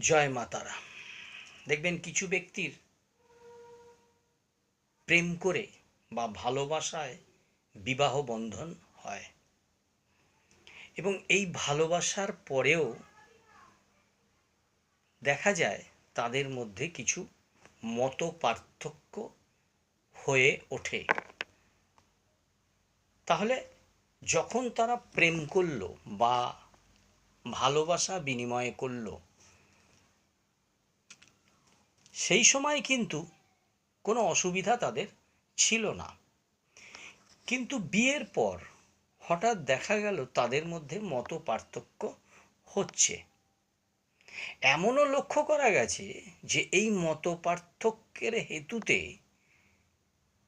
জয় মা তারা। দেখবেন কিছু ব্যক্তির প্রেম করে বা ভালোবাসায় বিবাহ বন্ধন হয়। এবং এই ভালোবাসার পরেও দেখা যায় তাদের মধ্যে কিছু মত পার্থক্য হয়ে ওঠে। তাহলে যখন তারা প্রেম করল বা ভালোবাসা বিনিময় করল সেই সময় কিন্তু কোনো অসুবিধা তাদের ছিল না। কিন্তু বিয়ের পর হঠাৎ দেখা গেল তাদের মধ্যে মত পার্থক্য হচ্ছে। এমনও লক্ষ্য করা গেছে যে এই মত পার্থক্যের হেতুতে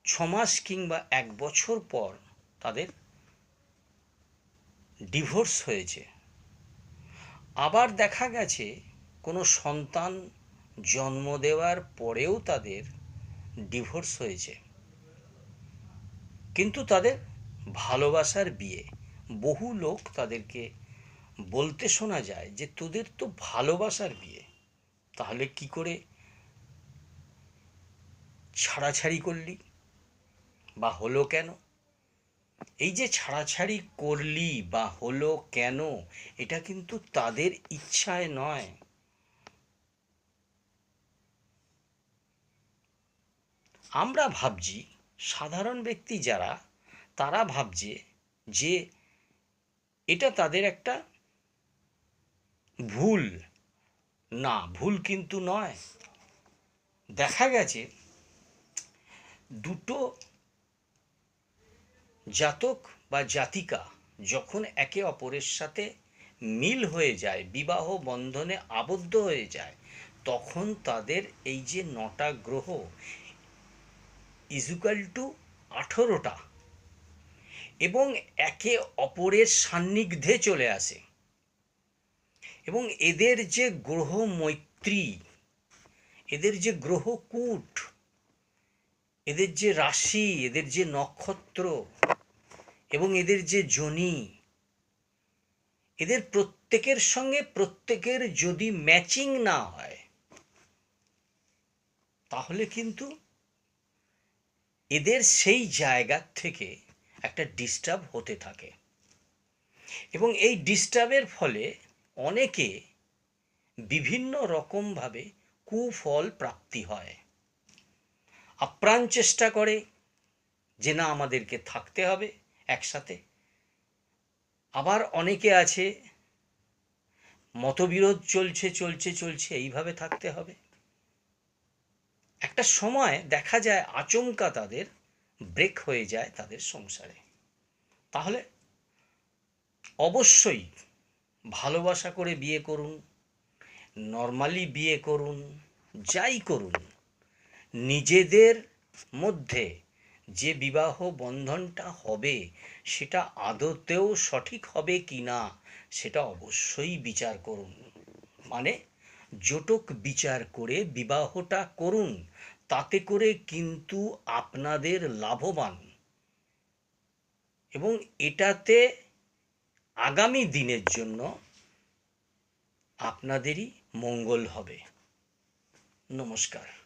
ছমাস কিংবা এক বছর পর তাদের ডিভোর্স হয়েছে। আবার দেখা গেছে কোনো সন্তান জন্ম দেওয়ার পরেও তাদের ডিভোর্স হয়েছে। কিন্তু তাদের ভালোবাসার বিয়ে, বহু লোক তাদেরকে বলতে শোনা যায় যে, তোদের তো ভালোবাসার বিয়ে, তাহলে কি করে ছাড়াছাড়ি করলি বা হলো কেন? এই যে ছাড়াছাড়ি করলি বা হলো কেন, এটা কিন্তু তাদের ইচ্ছায় নয়। আমরা ভাবছি, সাধারণ ব্যক্তি যারা, তারা ভাবছে যে এটা তাদের একটা ভুল। না, ভুল কিন্তু নয়। দেখা গেছে, দুটো জাতক বা জাতিকা যখন একে অপরের সাথে মিল হয়ে যায়, বিবাহ বন্ধনে আবদ্ধ হয়ে যায়, তখন তাদের এই যে নটা গ্রহ ইজুকাল টু আঠেরোটা এবং একে অপরের সান্নিধ্যে চলে আসে। এবং এদের যে গ্রহ মৈত্রী, এদের যে গ্রহ কূট, এদের যে রাশি, এদের যে নক্ষত্র এবং এদের যে জনি, এদের প্রত্যেকের সঙ্গে প্রত্যেকের যদি ম্যাচিং না হয়, তাহলে কিন্তু এদের সেই জায়গা থেকে একটা ডিস্টার্ব হতে থাকে। এবং এই ডিস্টার্বের ফলে অনেকে বিভিন্ন রকমভাবে কুফল প্রাপ্তি হয়। আপ্রাণ চেষ্টা করে যে না, আমাদেরকে থাকতে হবে একসাথে। আবার অনেকে আছে, মতবিরোধ চলছে চলছে চলছে, এইভাবে থাকতে হবে। একটা সময় দেখা যায় আচমকা তাদের ব্রেক হয়ে যায় তাদের সংসারে। তাহলে অবশ্যই ভালোবাসা করে বিয়ে করুন নর্মালি বিয়ে করুন, যাই করুন, নিজেদের মধ্যে যে বিবাহ বন্ধনটা হবে সেটা আদতেও সঠিক হবে কি না সেটা অবশ্যই বিচার করুন। মানে জটক বিচার করে বিবাহটা করুন, তাতে করে কিন্তু আপনাদের লাভবান। এবং এটাতে আগামী দিনের জন্য আপনাদেরই মঙ্গল হবে। নমস্কার।